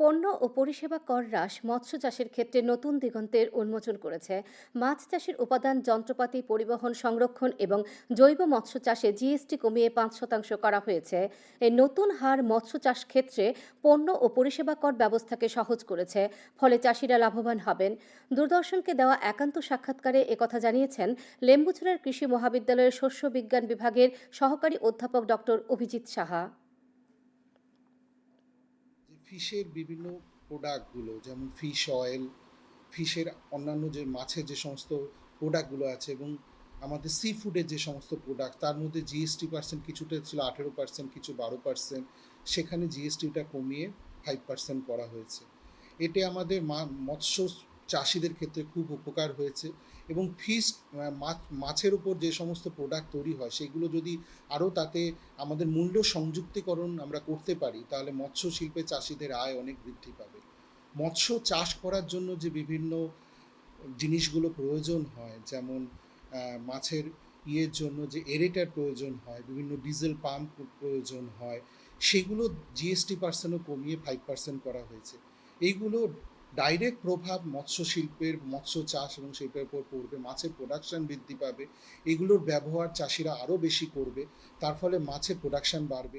পণ্য ও পরিষেবা কর হ্রাস মৎস্য চাষের ক্ষেত্রে নতুন দিগন্তের উন্মোচন করেছে। মাছ চাষের উপাদান, যন্ত্রপাতি পরিবহন, সংরক্ষণ এবং জৈব মৎস্য চাষে জিএসটি কমিয়ে পাঁচ শতাংশ করা হয়েছে। এই নতুন হার মৎস্য চাষ ক্ষেত্রে পণ্য ও পরিষেবা কর ব্যবস্থাকে সহজ করেছে, ফলে চাষিরা লাভবান হবেন। দূরদর্শনকে দেওয়া একান্ত সাক্ষাৎকারে একথা জানিয়েছেন লেম্বুছড়ার কৃষি মহাবিদ্যালয়ের শস্য বিজ্ঞান বিভাগের সহকারী অধ্যাপক ডক্টর অভিজিৎ সাহা। ফিশের বিভিন্ন প্রোডাক্টগুলো যেমন ফিশ অয়েল ফিশের অন্যান্য যে মাছের যে সমস্ত প্রোডাক্টগুলো আছে এবং আমাদের সি ফুডের যে সমস্ত প্রোডাক্ট তার মধ্যে জিএসটি পার্সেন্ট কিছুটা ছিল আঠেরো পার্সেন্ট কিছু বারো পার্সেন্ট সেখানে জিএসটিটা কমিয়ে ফাইভ পার্সেন্ট করা হয়েছে। এতে আমাদের মৎস্য চাষিদের ক্ষেত্রে খুব উপকার হয়েছে এবং ফিশ মাছ মাছের উপর যে সমস্ত প্রোডাক্ট তৈরি হয়, সেগুলো যদি আরও তাতে আমাদের মূল্য সংযুক্তিকরণ আমরা করতে পারি, তাহলে মৎস্য শিল্পে চাষিদের আয় অনেক বৃদ্ধি পাবে। মৎস্য চাষ করার জন্য যে বিভিন্ন জিনিসগুলো প্রয়োজন হয়, যেমন মাছের ইয়ের জন্য যে এরেটার প্রয়োজন হয়, বিভিন্ন ডিজেল পাম্প প্রয়োজন হয়, সেগুলো জিএসটি পার্সেন্টও কমিয়ে ফাইভ পার্সেন্ট করা হয়েছে। এইগুলো ডাইরেক্ট প্রভাব মৎস্য শিল্পের মৎস্য চাষ এবং শিল্পের উপর পড়বে, মাছের প্রোডাকশন বৃদ্ধি পাবে, এগুলোর ব্যবহার চাষিরা আরও বেশি করবে, তার ফলে মাছের প্রোডাকশন বাড়বে।